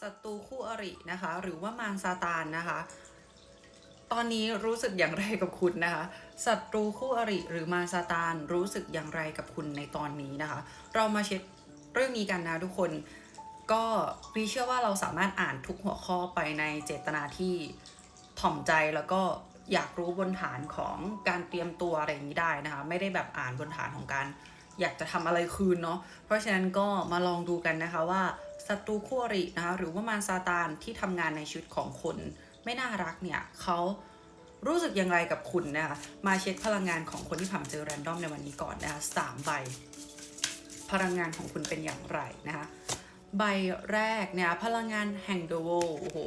ศัตรูคู่อรินะคะ หรือว่ามารซาตานนะคะ ตอนนี้รู้สึกอย่างไรกับคุณนะคะศัตรูคู่อริหรือมารซาตานรู้สึกอย่างไรกับคุณในตอนนี้นะคะ เรามาเช็คเรื่องนี้กันนะทุกคนก็วีเชื่อว่าเราสามารถอ่านทุกหัวข้อไปในเจตนาที่ถ่อมใจแล้วก็อยากรู้บนฐานของการเตรียมตัวอะไรอย่างนี้ได้นะคะ ไม่ได้แบบอ่านบนฐานของการ อยากจะทำอะไรคืนเนาะเพราะฉะนั้นก็มาลองดูกันนะคะว่าศัตรูคู่อรินะคะหรือว่ามารซาตานที่ทำงานในชีวิตของคนไม่น่ารักเนี่ยเขารู้สึกอย่างไรกับคุณนะคะมาเช็คพลังงานของคนที่ผ่านเจอแรนดอมในวันนี้ก่อนนะคะสามใบ พลังงานของคุณเป็นอย่างไรนะคะใบแรกเนี่ยพลังงานแห่ง The World โอ้โห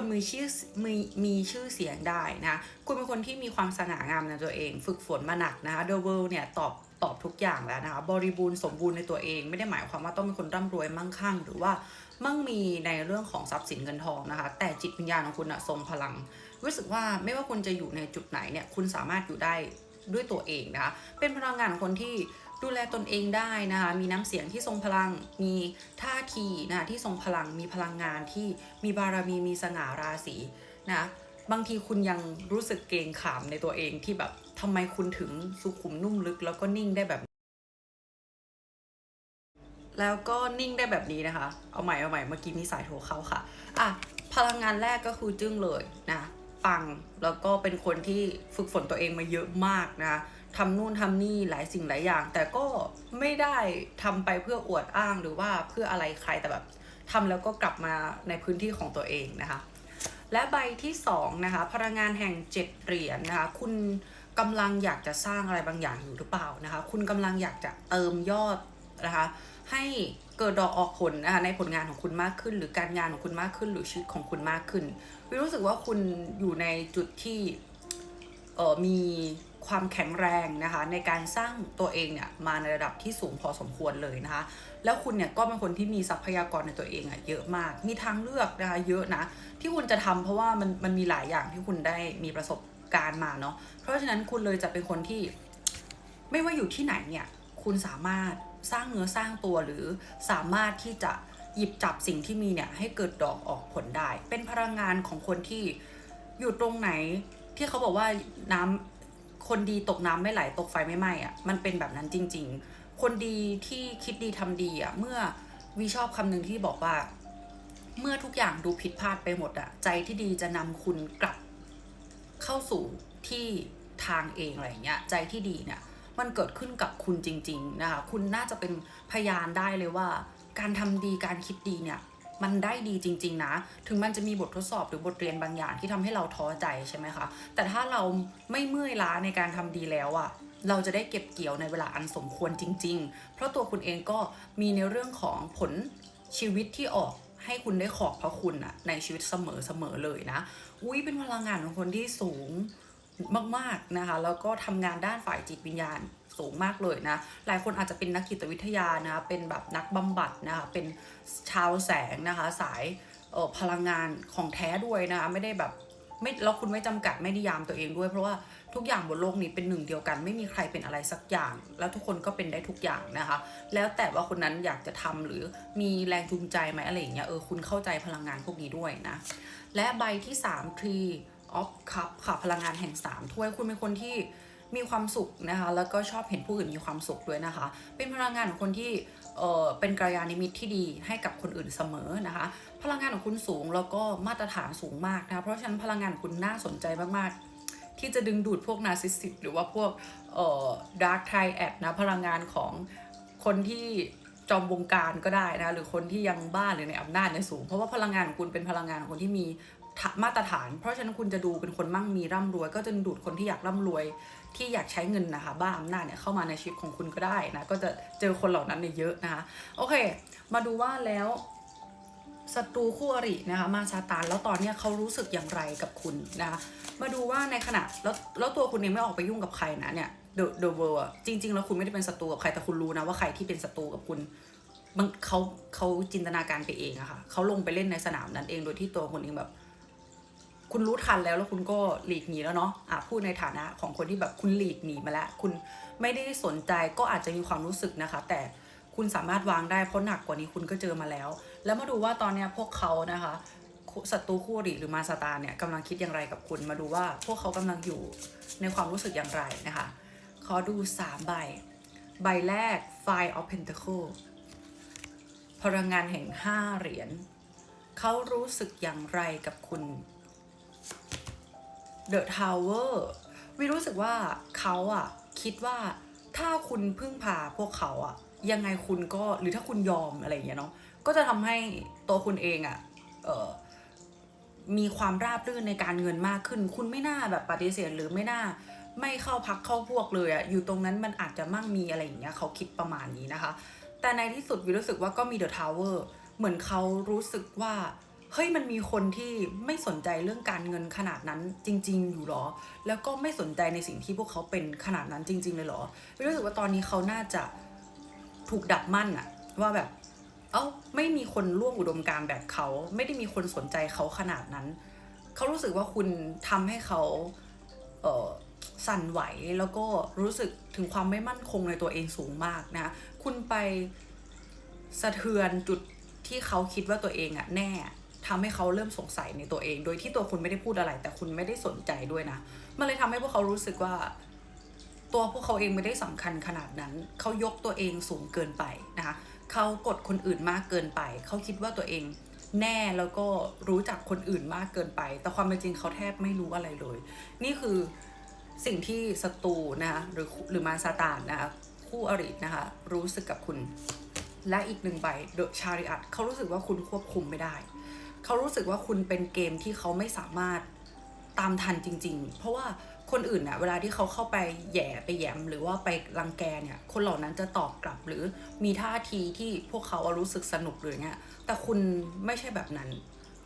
คนมีชื่อมีมีชื่อเสียงได้นะคุณเป็นคนที่มีความสง่างามในตัวเอง ฝึกฝนมาหนักนะคะ The World เนี่ยตอบตอบทุกอย่างแล้วนะคะบริบูรณ์สมบูรณ์ในตัวเอง ไม่ได้หมายความว่าต้องเป็นคนร่ำรวยมั่งคั่ง หรือว่ามั่งมีในเรื่องของทรัพย์สินเงินทองนะคะ แต่จิตวิญญาณของคุณอะทรงพลัง รู้สึกว่าไม่ว่าคุณจะอยู่ในจุดไหนเนี่ยคุณสามารถอยู่ได้ด้วยตัวเองนะคะเป็นพลังงานของคนที่ ดูแลตนเองได้นะคะ มีน้ำเสียงที่ทรงพลัง มีท่าทีนะที่ทรงพลัง มีพลังงานที่มีบารมี มีสง่าราศีนะ บางทีคุณยังรู้สึกเกรงขามในตัวเองที่แบบทำไมคุณถึงสุขุมนุ่มลึกแล้วก็นิ่งได้แบบ แล้วก็นิ่งได้แบบนี้นะคะ เอาใหม่เอาใหม่เมื่อกี้มีสายโทรเข้าค่ะ อะ พลังงานแรกก็คือจึ้งเลยนะ ปัง แล้วก็เป็นคนที่ฝึกฝนตัวเองมาเยอะมากนะคะ ทำนู่นทำนี่หลายสิ่งหลายอย่าง แต่ก็ไม่ได้ทำไปเพื่ออวดอ้างหรือว่าเพื่ออะไรใครแต่แบบทำแล้วก็กลับมาในพื้นที่ของตัวเองนะคะ และใบที่2นะคะพลังงานแห่งเจ็ดเหรียญนะคะคุณกำลังอยากจะสร้างอะไรบางอย่างอยู่หรือเปล่านะคะ คุณกำลังอยากจะเติมยอดนะคะให้เกิดดอกออกผลนะคะในผลงานของคุณมากขึ้น หรือการงานของคุณมากขึ้น หรือชีวิตของคุณมากขึ้นวิรู้สึกว่าคุณอยู่ในจุดที่เออมี ความแข็งแรงนะคะในการสร้างตัวเองเนี่ยมาในระดับที่สูงพอสมควรเลยนะคะ แล้วคุณเนี่ยก็เป็นคนที่มีทรัพยากรในตัวเองอะเยอะมาก มีทางเลือกนะคะเยอะนะที่คุณจะทำเพราะว่ามันมันมีหลายอย่างที่คุณได้มีประสบการณ์มาเนาะ เพราะฉะนั้นคุณเลยจะเป็นคนที่ไม่ว่าอยู่ที่ไหนเนี่ยคุณสามารถสร้างเนื้อสร้างตัวหรือสามารถที่จะหยิบจับสิ่งที่มีเนี่ยให้เกิดดอกออกผลได้ เป็นพลังงานของคนที่อยู่ตรงไหนที่เขาบอกว่าน้ำ คนดีตกน้ำไม่ไหลตกไฟไม่ไหม้อะมันเป็นแบบนั้นจริง ๆ คนดีที่คิดดีทำดีอะเมื่อวีชอบคำหนึ่งที่บอกว่า เมื่อทุกอย่างดูผิดพลาดไปหมดอะใจที่ดีจะนำคุณกลับเข้าสู่ที่ทางเองอะไรเงี้ยใจที่ดีเนี่ยมันเกิดขึ้นกับคุณจริง ๆ นะคะ คุณน่าจะเป็นพยานได้เลยว่า การทำดีการคิดดีเนี่ย มันได้ดีจริง ๆ นะ ถึงมันจะมีบททดสอบหรือบทเรียนบางอย่างที่ทำให้เราท้อใจใช่ไหมคะ แต่ถ้าเราไม่เมื่อยล้าในการทำดีแล้วอะเราจะได้เก็บเกี่ยวในเวลาอันสมควรจริง ๆ เพราะตัวคุณเองก็มีในเรื่องของผลชีวิตที่ออกให้คุณได้ขอบพระคุณอะในชีวิตเสมอๆเลยนะ อุ้ยเป็นพลังงานของคนที่สูงมากๆนะคะ แล้วก็ทำงานด้านฝ่ายจิตวิญญาณ สูงมากเลยนะ หลายคนอาจจะเป็นนักจิตวิทยานะ เป็นแบบนักบำบัดนะคะ เป็นชาวแสงนะคะ สายออพลังงานของแท้ด้วยนะคะ ไม่ได้แบบไม่แล้วคุณไม่จำกัดไม่นิยามตัวเองด้วย เพราะว่าทุกอย่างบนโลกนี้เป็นหนึ่งเดียวกัน ไม่มีใครเป็นอะไรสักอย่าง แล้วทุกคนก็เป็นได้ทุกอย่างนะคะ แล้วแต่ว่าคนนั้นอยากจะทำหรือมีแรงจูงใจไหมอะไรอย่างเงี้ยเออคุณเข้าใจพลังงานพวกนี้ด้วยนะ และใบที่3 Tree of Cup ค่ะพลังงานแห่ง 3 ถ้วยคุณเป็นคนที่ มีความสุขนะคะ แล้วก็ชอบเห็นผู้อื่นมีความสุขด้วยนะคะ เป็นพลังงานของคนที่เออเป็นกัลยาณมิตที่ดีให้กับคนอื่นเสมอนะคะ พลังงานของคุณสูงแล้วก็มาตรฐานสูงมากนะะเพราะฉะนั้นพลังงานของคุณน่าสนใจมากๆ ที่จะดึงดูดพวกนาซิสซิสหรือว่าพวกเอ่อดาร์กไทแอดนะพลังงานของคนที่จอมวงการก็ได้นะหรือคนที่ยังบ้าหรือในอำนาจเนี่ยสูง เพราะว่าพลังงานของคุณเป็นพลังงานของคนที่มี มาตรฐาน เพราะฉะนั้นคุณจะดูเป็นคนมั่งมีร่ำรวย ก็จะดูดคนที่อยากร่ำรวย ที่อยากใช้เงินนะคะ บ้าอำนาจเนี่ยเข้ามาในชีวิตของคุณก็ได้นะ ก็จะเจอคนเหล่านั้นเนี่ยเยอะนะคะ โอเค มาดูว่าแล้วศัตรูคู่อรินะคะมาซาตานแล้วตอนเนี้ยเขารู้สึกอย่างไรกับคุณนะคะมาดูว่าในขณะแล้วแล้วตัวคุณเองไม่ออกไปยุ่งกับใครนะเนี่ย the the world อะจริง ๆ แล้วคุณไม่ได้เป็นศัตรูกับใครแต่คุณรู้นะว่าใครที่เป็นศัตรูกับคุณมันเขาเขาจินตนาการไปเองอะค่ะเขาลงไปเล่นในสนามนั้นเองโดยที่ตัวคุณเองแบบ คุณรู้ทันแล้วแล้วคุณก็หลีกหนีแล้วเนาะอะพูดในฐานะของคนที่แบบคุณหลีกหนีมาแล้ว คุณไม่ได้สนใจก็อาจจะมีความรู้สึกนะคะ แต่คุณสามารถวางได้เพราะหนักกว่านี้คุณก็เจอมาแล้ว แล้วมาดูว่าตอนเนี้ยพวกเขานะคะศัตรูคู่อริหรือมาสตาเนี่ยกำลังคิดอย่างไรกับคุณมาดูว่าพวกเขากำลังอยู่ในความรู้สึกอย่างไรนะคะขอดู 3 ใบ ใบแรก Five of Pentacle พลังงานแห่ง 5 เหรียญเขารู้สึกอย่างไรกับคุณ The Tower วิรู้สึกว่าเขาอะคิดว่าถ้าคุณพึ่งพาพวกเขาอะยังไงคุณก็หรือถ้าคุณยอมอะไรอย่างเงี้ยเนาะก็จะทำให้ตัวคุณเองอะเออมีความราบรื่นในการเงินมากขึ้น คุณไม่น่าแบบปฏิเสธหรือไม่น่าไม่เข้าพักเข้าพวกเลยอะอยู่ตรงนั้นมันอาจจะมั่งมีอะไรอย่างเงี้ยเขาคิดประมาณนี้นะคะ แต่ในที่สุดวิรู้สึกว่าก็มีเดอะทาวเวอร์เหมือนเขารู้สึกว่า เฮ้ยมันมีคนที่ไม่สนใจเรื่องการเงินขนาดนั้นจริง ๆ อยู่หรอ แล้วก็ไม่สนใจในสิ่งที่พวกเขาเป็นขนาดนั้นจริง ๆ เลยหรอรู้สึกว่าตอนนี้เขาน่าจะถูกดับมั่นอะว่าแบบ เอ้าไม่มีคนร่วมอุดมการแบบเขา ไม่ได้มีคนสนใจเขาขนาดนั้น เขารู้สึกว่าคุณทำให้เขาเออสั่นไหวแล้วก็รู้สึกถึงความไม่มั่นคงในตัวเองสูงมากนะ คุณไปสะเทือนจุดที่เขาคิดว่าตัวเองอะแน่ ทำให้เขาเริ่มสงสัยในตัวเอง โดยที่ตัวคุณไม่ได้พูดอะไร แต่คุณไม่ได้สนใจด้วยนะ มันเลยทำให้พวกเขารู้สึกว่า ตัวพวกเขาเองไม่ได้สำคัญขนาดนั้น เขายกตัวเองสูงเกินไปนะคะเขากดคนอื่นมากเกินไป เขาคิดว่าตัวเองแน่แล้วก็รู้จักคนอื่นมากเกินไป แต่ความเป็นจริงเขาแทบไม่รู้อะไรเลย นี่คือสิ่งที่ศัตรูนะคะหรือหรือมาซาตานนะคะคู่อรินะคะรู้สึกกับคุณ และอีกหนึ่งใบเดอะชาริอัตเขารู้สึกว่าคุณควบคุมไม่ได้ เขารู้สึกว่าคุณเป็นเกมที่เขาไม่สามารถตามทันจริง ๆ เพราะว่าคนอื่นเนี่ยเวลาที่เขาเข้าไปแย่ไปแหยมหรือว่าไปรังแกเนี่ย คนเหล่านั้นจะตอบกลับหรือมีท่าทีที่พวกเขารู้สึกสนุกหรือเงี้ย แต่คุณไม่ใช่แบบนั้น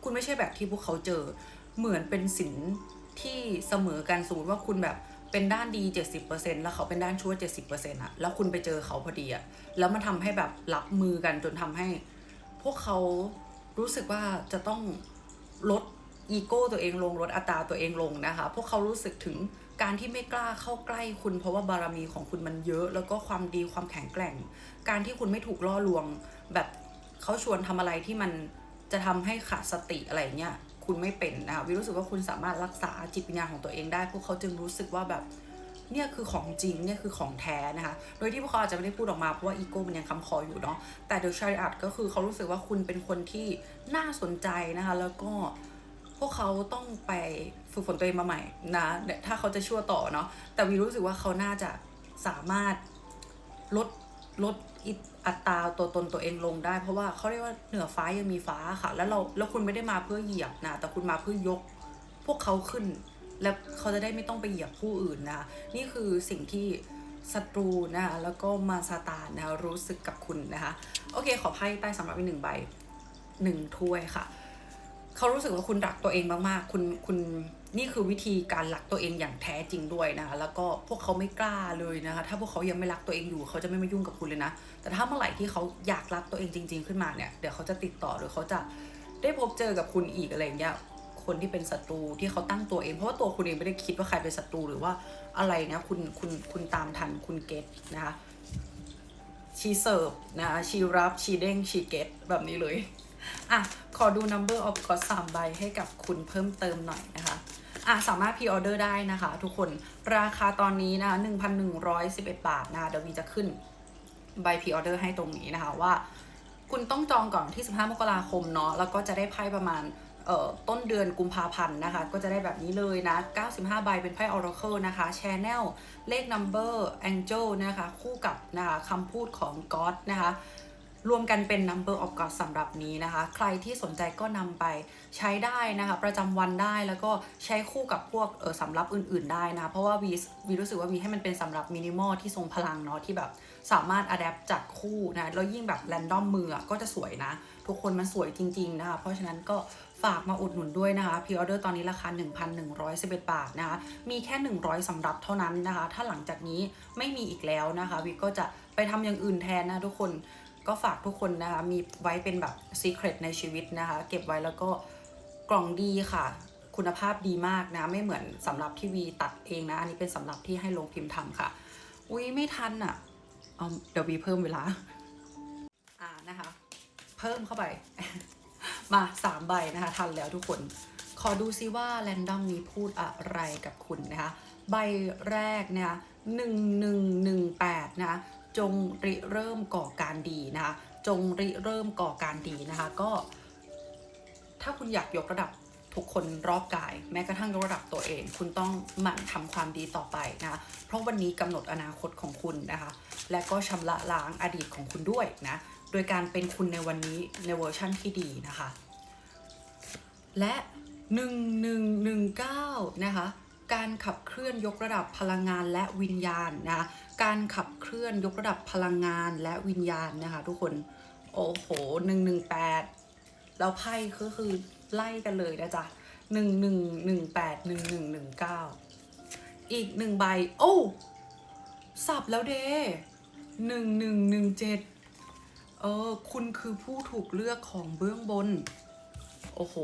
คุณไม่ใช่แบบที่พวกเขาเจอ เหมือนเป็นสินที่เสมอกันสมมติว่าคุณแบบเป็นด้านดี 70%แล้วเขาเป็นด้านชั่ว 70%อะแล้วคุณไปเจอเขาพอดีอะแล้วมันทำให้แบบรับมือกันจนทำให้ พวกเขา รู้สึกว่าจะต้องลดอีโก้ตัวเองลงลดอัตราตัวเองลงนะคะ พวกเขารู้สึกถึงการที่ไม่กล้าเข้าใกล้คุณ เพราะว่าบารมีของคุณมันเยอะ แล้วก็ความดีความแข็งแกร่ง การที่คุณไม่ถูกล่อลวง แบบเขาชวนทำอะไรที่มันจะทำให้ขาดสติอะไรเงี้ยคุณไม่เป็นนะคะวิรู้สึกว่าคุณสามารถรักษาจิตวิญญาณของตัวเองได้ พวกเขาจึงรู้สึกว่าแบบ เนี่ยคือของจริงเนี่ยคือของแท้นะคะ โดยที่พวกเขาอาจจะไม่ได้พูดออกมาเพราะว่าอีโก้มันยังคำคออยู่เนาะแต่เด e ชาริอัตก็คือเขารู้สึกว่าคุณเป็นคนที่น่าสนใจนะคะ แล้วก็พวกเขาต้องไปฝึกฝนตัวเองมาใหม่นะเนี่ยถ้าเขาจะชั่วต่อเนาะแต่วีรู้สึกว่าเขาน่าจะสามารถลดลดอัตราตัวตนตัวเองลงได้ เพราะว่าเขาเรียกว่าเหนือฟ้ายังมีฟ้าค่ะ แล้วเราแล้วคุณไม่ได้มาเพื่อเหยียบนะแต่คุณมาเพื่อยกพวกเขาขึ้น แล้วเขาจะได้ไม่ต้องไปเหยียบผู้อื่นนะคะนี่คือสิ่งที่ศัตรูนะคะแล้วก็มาซาตานนะคะรู้สึกกับคุณนะคะโอเค ขอไพ่ใต้สำหรับอีกหนึ่งใบหนึ่งถ้วยค่ะเขารู้สึกว่าคุณรักตัวเองมากๆ คุณคุณนี่คือวิธีการรักตัวเองอย่างแท้จริงด้วยนะคะแล้วก็พวกเขาไม่กล้าเลยนะคะ ถ้าพวกเขายังไม่รักตัวเองอยู่เขาจะไม่มายุ่งกับคุณเลยนะ แต่ถ้าเมื่อไหร่ที่เขาอยากรักตัวเองจริง ๆ ขึ้นมาเนี่ย เดี๋ยวเขาจะติดต่อหรือเขาจะได้พบเจอกับคุณอีกอะไรอย่างเงี้ย คนที่เป็นศัตรูที่เขาตั้งตัวเอง เพราะว่าตัวคุณเองไม่ได้คิดว่าใครเป็นศัตรูหรือว่าอะไรนะคุณคุณคุณตามทันคุณเก็ตนะคะชีเสิร์ฟนะคะชีรับชีเด้งชีเก็ตแบบนี้เลยอะขอดู number of god สามใบให้กับคุณเพิ่มเติมหน่อยนะคะอะสามารถพ r ออเดอร์ได้นะคะ ทุกคนราคาตอนนี้นะคะ1,111 บาทนะคะเดี๋ยววีจะขึ้นใบพ r ออเดอร์ให้ตรงนี้นะคะว่า คุณต้องจองก่อนที่ 15 มกราคมเนาะแล้วก็จะได้ไพ่ประมาณ ต้นเดือนกุมภาพันธ์นะคะ ก็จะได้แบบนี้เลยนะ 95 ใบเป็นไพ่ Oracle นะคะ Channel เลข Number Angel นะคะ คู่กับนะคะคำพูดของ God นะคะรวมกันเป็น Number of God สำหรับนี้นะคะ ใครที่สนใจก็นำไปใช้ได้นะคะ ประจำวันได้แล้วก็ใช้คู่กับพวกเออสำรับอื่นๆได้นะะเพราะว่าวีวีรู้สึกว่าวีให้มันเป็นสำหรับมินิมอลที่ทรงพลังเนาะที่แบบสามารถอัดแอปจัดคู่นะ แล้วยิ่งแบบแรนดอมมือก็จะสวยนะ ทุกคนมันสวยจริง ๆ นะคะ เพราะฉะนั้นก็ฝากมาอุดหนุนด้วยนะคะพ r ออเดอร์ตอนนี้ราคา 1,111 บาทนะคะ มีแค่ 100สำรับเท่านั้นนะคะ ถ้าหลังจากนี้ไม่มีอีกแล้วนะคะวิก็จะไปทำอย่างอื่นแทนนะทุกคนก็ฝากทุกคนนะคะ มีไว้เป็นแบบ Secret ในชีวิตนะคะ เก็บไว้แล้วก็กล่องดีค่ะ คุณภาพดีมากนะ ไม่เหมือนสำหรับที่วีตัดเองนะ อันนี้เป็นสำหรับที่ให้โรงพิมพ์ทำค่ะ อุ้ยไม่ทันอะเอาเดี๋ยววีเพิ่มเวลา อ่านะคะ เพิ่มเข้าไป มาสามใบนะคะ ทันแล้วทุกคน ขอดูซิว่าแรนดอมนี้พูดอะไรกับคุณนะคะ ใบแรกนะคะหนึ่งหนึ่งหนึ่งแปดนะคะจงริเริ่มก่อการดีนะคะ จงริเริ่มก่อการดีนะคะ ก็ ถ้าคุณอยากยกระดับทุกคนรอบกาย แม้กระทั่งยกระดับตัวเอง คุณต้องหมั่นทำความดีต่อไปนะะเพราะวันนี้กำหนดอนาคตของคุณนะคะ และก็ชำระล้างอดีตของคุณด้วยนะ ดยการเป็นคุณในวันนี้ในเวอร์ชั่นที่ดีนะคะ และ 1119 นะคะ การขับเคลื่อนยกระดับพลังงานและวิญญาณนะคะการขับเคลื่อนยกระดับพลังงานและวิญญาณนะคะ ทุกคนโอ้โห118 แล้วไพ่ก็คือไล่กันเลยนะจ๊ะ1118 1119อีกหนึ่งใบ โอ้ สับแล้วเดหนึ่งหนึ่งหนึ่งเจ็ด ออ คุณคือผู้ถูกเลือกของเบื้องบน โอ้โห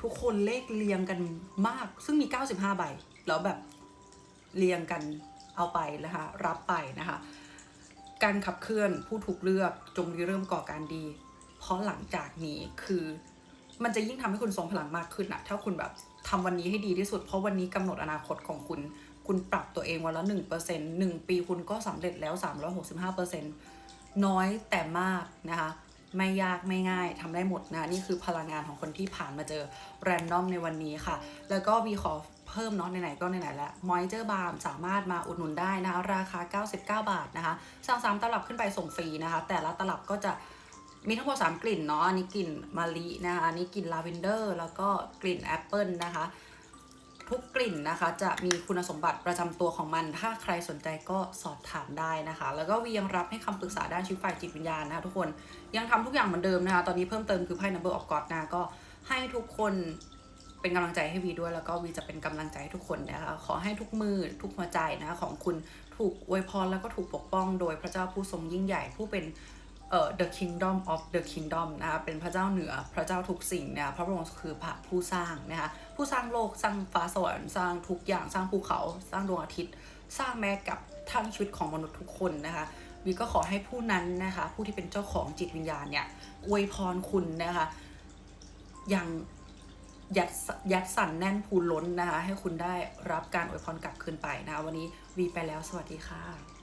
ทุกคนเลขเรียงกันมาก ซึ่งมี 95 ใบ แล้วแบบเรียงกันเอาไปนะคะ รับไปนะคะ การขับเคลื่อนผู้ถูกเลือกจงเริ่มก่อการดี เพราะหลังจากนี้คือมันจะยิ่งทำให้คุณทรงพลังมากขึ้นอะถ้าคุณแบบทำวันนี้ให้ดีที่สุด เพราะวันนี้กำหนดอนาคตของคุณ คุณปรับตัวเองวันละ1% 1 ปีคุณก็สำเร็จแล้ว 365% น้อยแต่มากนะคะ ไม่ยากไม่ง่ายทำได้หมดนะ นี่คือพลังงานของคนที่ผ่านมาเจอแรนดอมในวันนี้ค่ะ แล้วก็วีขอเพิ่มเนาะไหนๆก็ไหนๆแล้วมอยเจอร์บาร์มสามารถมาอุดหนุนได้นะคะ ราคา 99 บาทนะคะสั่งสามตลับขึ้นไปส่งฟรีนะคะ แต่ละตลับก็จะมีทั้งหมด3กลิ่นเนาะอันนี้กลิ่นมะลินะคะอันนี้กลิ่นลาเวนเดอร์ แล้วก็กลิ่นแอปเปิลนะคะ ทุกกลิ่นนะคะ จะมีคุณสมบัติประจำตัวของมัน ถ้าใครสนใจก็สอบถามได้นะคะ แล้วก็วียังรับให้คำปรึกษาด้านชีวิตฝ่ายจิตวิญญาณนะคะทุกคนยังทำทุกอย่างเหมือนเดิมนะคะ ตอนนี้เพิ่มเติมคือไพ่ Number of God นะก็ให้ทุกคนเป็นกำลังใจให้วีด้วย แล้วก็วีจะเป็นกำลังใจให้ทุกคนนะคะขอให้ทุกมือทุกหัวใจนะคะของคุณถูกอวยพรแล้วก็ถูกปกป้องโดยพระเจ้าผู้ทรงยิ่งใหญ่ผู้เป็น เอ่อ the kingdom of the kingdom นะคะเป็นพระเจ้าเหนือพระเจ้าทุกสิ่งนะคะพระบรมคือพระผู้สร้างนะคะผู้สร้างโลกสร้างฟ้าสวรรค์สร้างทุกอย่างสร้างภูเขาสร้างดวงอาทิตย์ สร้างแม้กับทั้งชีวิตของมนุษย์ทุกคนนะคะวีก็ขอให้ผู้นั้นนะคะผู้ที่เป็นเจ้าของจิตวิญญาณเนี่ยอวยพรคุณนะคะอย่างยัดยัดสั่นแน่นพูนล้นนะคะให้คุณได้รับการอวยพรกลับคืนไปนะคะวันนี้วีไปแล้วสวัสดีค่ะ